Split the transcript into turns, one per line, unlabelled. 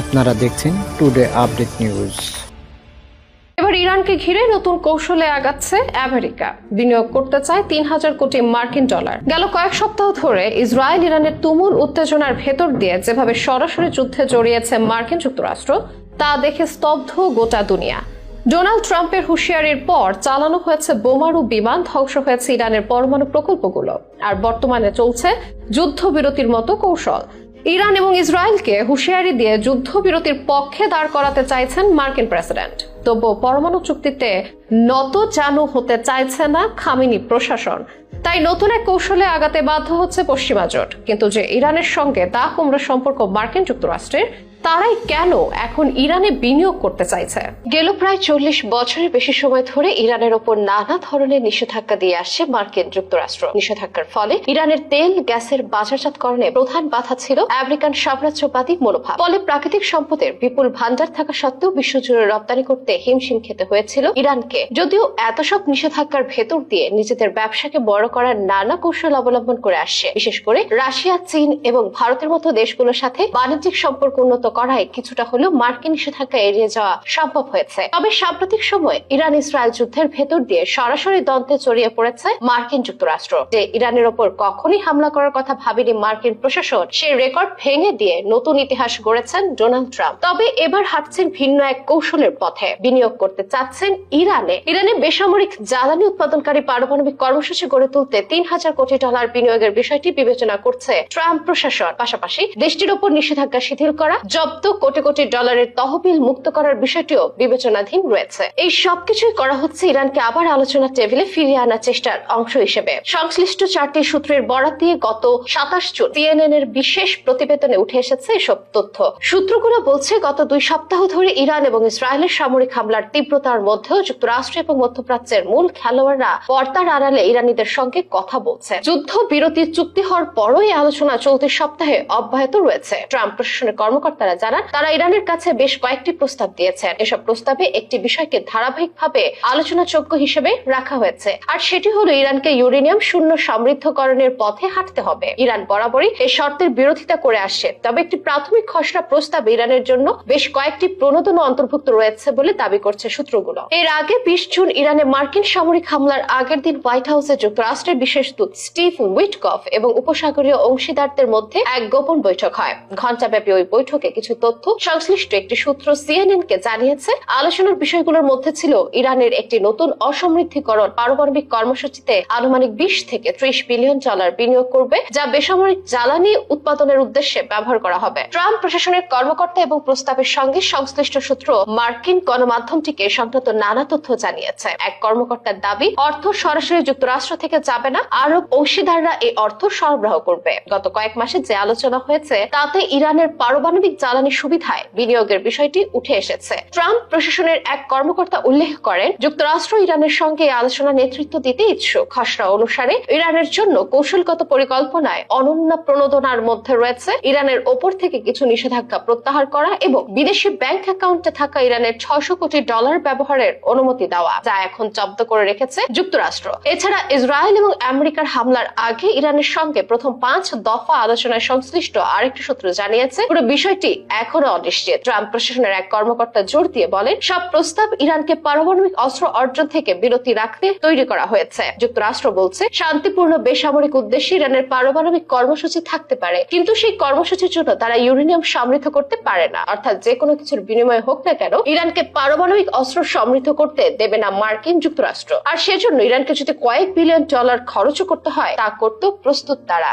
আপনারা দেখছেন today update news
এবার ইরানকে ঘিরে নতুন কৌশলে আগাচ্ছে আমেরিকা। বিনিয়োগ করতে চায় তিন হাজার কোটি মার্কিন ডলার। গেল কয়েক সপ্তাহ ধরে ইসরায়েল ইরানের তুমুল উত্তেজনার ভেতর দিয়ে যেভাবে সরাসরি যুদ্ধে জড়িয়েছে মার্কিন যুক্তরাষ্ট্র, তা দেখে স্তব্ধ গোটা দুনিয়া। ডোনাল্ড ট্রাম্পের হুঁশিয়ারির পর চালানো হয়েছে বোমারু বিমান, ধ্বংস হয়েছে ইরানের পরমাণু প্রকল্পগুলো। আর বর্তমানে চলছে যুদ্ধবিরতির মতো কৌশল। ইরান এবং ইসরায়েলকে হুঁশিয়ারি দিয়ে যুদ্ধবিরতির পক্ষে দাঁড় করাতে চাইছেন মার্কিন প্রেসিডেন্ট। তবুও পরমাণু চুক্তিতে নত চানু হতে চাইছে না খামিনি প্রশাসন। তাই নতুন এক কৌশলে আগাতে বাধ্য হচ্ছে পশ্চিমা জোট। কিন্তু যে ইরানের সঙ্গে তা কুমড়ো সম্পর্ক মার্কিন যুক্তরাষ্ট্রের তারাই কেন এখন ইরানে বিনিয়োগ করতে চাইছে? গেল প্রায় চল্লিশ বছরের বেশি সময় ধরে ইরানের ওপর নানা ধরনের নিষেধাজ্ঞা দিয়ে আসছে মার্কিন যুক্তরাষ্ট্র। নিষেধাজ্ঞার ফলে ইরানের তেল, গ্যাসের বাজারজাতকরণে প্রধান বাধা ছিল আমেরিকান সাম্রাজ্যবাদী মনোভাব। ফলে প্রাকৃতিক সম্পদের বিপুল ভান্ডার থাকা সত্ত্বেও বিশ্বজুড়ে রপ্তানি করতে হিমশিম খেতে হয়েছিল ইরানকে। যদিও এত সব নিষেধাজ্ঞার ভেতর দিয়ে নিজেদের ব্যবসাকে বড় করার নানা কৌশল অবলম্বন করে আসছে। বিশেষ করে রাশিয়া, চীন এবং ভারতের মতো দেশগুলোর সাথে বাণিজ্যিক সম্পর্ক উন্নত করায় কিছুটা হলেও মার্কিন নিষেধাজ্ঞা এড়িয়ে যাওয়া সম্ভব হয়েছে। তবে সাম্প্রতিক সময় ইরান ইসরায়েল যুদ্ধের ভেতর দিয়ে সরাসরি দ্বন্দ্বে জড়িয়ে পড়েছে মার্কিন যুক্তরাষ্ট্র। যে ইরানের ওপর কখনই হামলা করার কথা ভাবেনি মার্কিন প্রশাসন, সেই রেকর্ড ভেঙে দিয়ে নতুন ইতিহাস গড়েছেন ডোনাল্ড ট্রাম্প। তবে এবার হাঁটছেন ভিন্ন এক কৌশলের পথে। বিনিয়োগ করতে চাচ্ছেন ইরানে। ইরানে বেসামরিক জ্বালানি উৎপাদনকারী পারমাণবিক কর্মসূচি গড়ে তুলতে তিন হাজার কোটি ডলার বিনিয়োগের বিষয়টি বিবেচনা করছে ট্রাম্প প্রশাসন। পাশাপাশি দেশটির উপর নিষেধাজ্ঞা শিথিল করা জব্দ কোটি কোটি ডলারের তহবিল মুক্ত করার বিষয়টিও বিবেচনাধীন রয়েছে। এই সবকিছুই করা হচ্ছে ইরানকে আবার আলোচনার টেবিলে ফিরিয়ে আনার চেষ্টার অংশ হিসেবে। সংশ্লিষ্ট চারটি সূত্রের বরাত দিয়ে গত সাতাশ জুন সিএনএন এর বিশেষ প্রতিবেদনে উঠে এসেছে এসব তথ্য। সূত্রগুলো বলছে, গত দুই সপ্তাহ ধরে ইরান এবং ইসরায়েলের সামরিক হামলার তীব্রতার মধ্যেও যুক্তরাষ্ট্র এবং মধ্যপ্রাচ্যের মূল খেলোয়াড়রা পর্দার আড়ালে ইরানিদের সঙ্গে কথা বলছে। যুদ্ধ বিরতির চুক্তি হওয়ার পরও এই আলোচনা চলতি সপ্তাহে অব্যাহত রয়েছে। ট্রাম্প প্রশাসনের কর্মকর্তারা জানান। তারা ইরানের কাছে বেশ কয়েকটি প্রস্তাব দিয়েছেন। এসব প্রস্তাবে একটি বিষয়কে ধারাবাহিকভাবে আলোচনাযোগ্য হিসেবে রাখা হয়েছে। আর সেটি হলো ইরানকে ইউরেনিয়াম শূন্য সমৃদ্ধকরণের পথে হাঁটতে হবে। ইরান বরাবরই এই শর্তের বিরোধিতা করে আসছে। তবে একটি প্রাথমিক খসড়া প্রস্তাব ইরানের জন্য বেশ কয়েকটি প্রণোদন অন্তর্ভুক্ত রয়েছে বলে দাবি করছে সূত্রগুলো। এর আগে বিশ জুন ইরানে মার্কিন সামরিক হামলার আগের দিন হোয়াইট হাউসে যুক্তরাষ্ট্রের বিশেষ দূত স্টিভ উইটকফ এবং উপসাগরীয় অংশীদারদের মধ্যে এক গোপন বৈঠক হয়। ঘণ্টাব্যাপী ওই বৈঠকে কিছু তথ্য সংশ্লিষ্ট একটি সূত্র সিএনএন কে জানিয়েছে। আলোচনার বিষয়গুলোর মধ্যে ছিল ইরানের একটি নতুন অসমৃদ্ধিকরণ পারমাণবিক কর্মসূচিতে আনুমানিক বিশ থেকে ত্রিশ বিলিয়ন ডলার বিনিয়োগ করবে, যা বেসামরিক জ্বালানি উৎপাদনের উদ্দেশ্যে ব্যবহার করা হবে। ট্রাম্প প্রশাসনের কর্মকর্তা এবং প্রস্তাবের সঙ্গে সংশ্লিষ্ট সূত্র মার্কিন গণমাধ্যমটিকে সংক্রান্ত নানা তথ্য জানিয়েছে। এক কর্মকর্তার দাবি, অর্থ সরাসরি যুক্তরাষ্ট্র থেকে যাবে না, আরব অংশীদাররা এই অর্থ সরবরাহ করবে। গত কয়েক মাসে যে আলোচনা হয়েছে, তাতে ইরানের পারমাণবিক জ্বালানি সুবিধায় বিনিয়োগের বিষয়টি উঠে এসেছে। ট্রাম্প প্রশাসনের এক কর্মকর্তা উল্লেখ করেন, যুক্তরাষ্ট্র ইরানের সঙ্গে আলোচনা নেতৃত্ব দিতে ইচ্ছুক। খসড়া অনুসারে, ইরানের জন্য কৌশলগত পরিকল্পনায় অনন্য প্রণোদনার মধ্যে রয়েছে ইরানের ওপর থেকে কিছু নিষেধাজ্ঞা প্রত্যাহার করা এবং বিদেশি ব্যাংক অ্যাকাউন্টে থাকা ইরানের ছয়শো কোটি ডলার ব্যবহারের অনুমতি দেওয়া, যা এখন জব্দ করে রেখেছে যুক্তরাষ্ট্র। এছাড়া, ইসরায়েল এবং আমেরিকার হামলার আগে ইরানের সঙ্গে প্রথম পাঁচ দফা আলোচনায় সংশ্লিষ্ট আরেকটি সূত্র জানিয়েছে, পুরো বিষয়টি এখনও অনিশ্চিত। ট্রাম্প প্রশাসনের এক কর্মকর্তা জোর দিয়ে বলেন, সব প্রস্তাব ইরানকে পারমাণবিক অস্ত্র অর্জন থেকে বিরতি রাখতে তৈরি করা হয়েছে। যুক্তরাষ্ট্র বলছে, শান্তিপূর্ণ বেসামরিক উদ্দেশ্যে ইরানের পারমাণবিক কর্মসূচি থাকতে পারে, কিন্তু সেই কর্মসূচির জন্য তারা ইউরেনিয়াম সমৃদ্ধ করতে পারে না। অর্থাৎ যে কোনো কিছুর বিনিময়ে হোক না কেন, ইরানকে পারমাণবিক অস্ত্র সমৃদ্ধ করতে দেবে না মার্কিন যুক্তরাষ্ট্র। আর সেজন্য ইরানকে যদি কয়েক বিলিয়ন ডলার খরচ করতে হয়, তা করতেও প্রস্তুত তারা।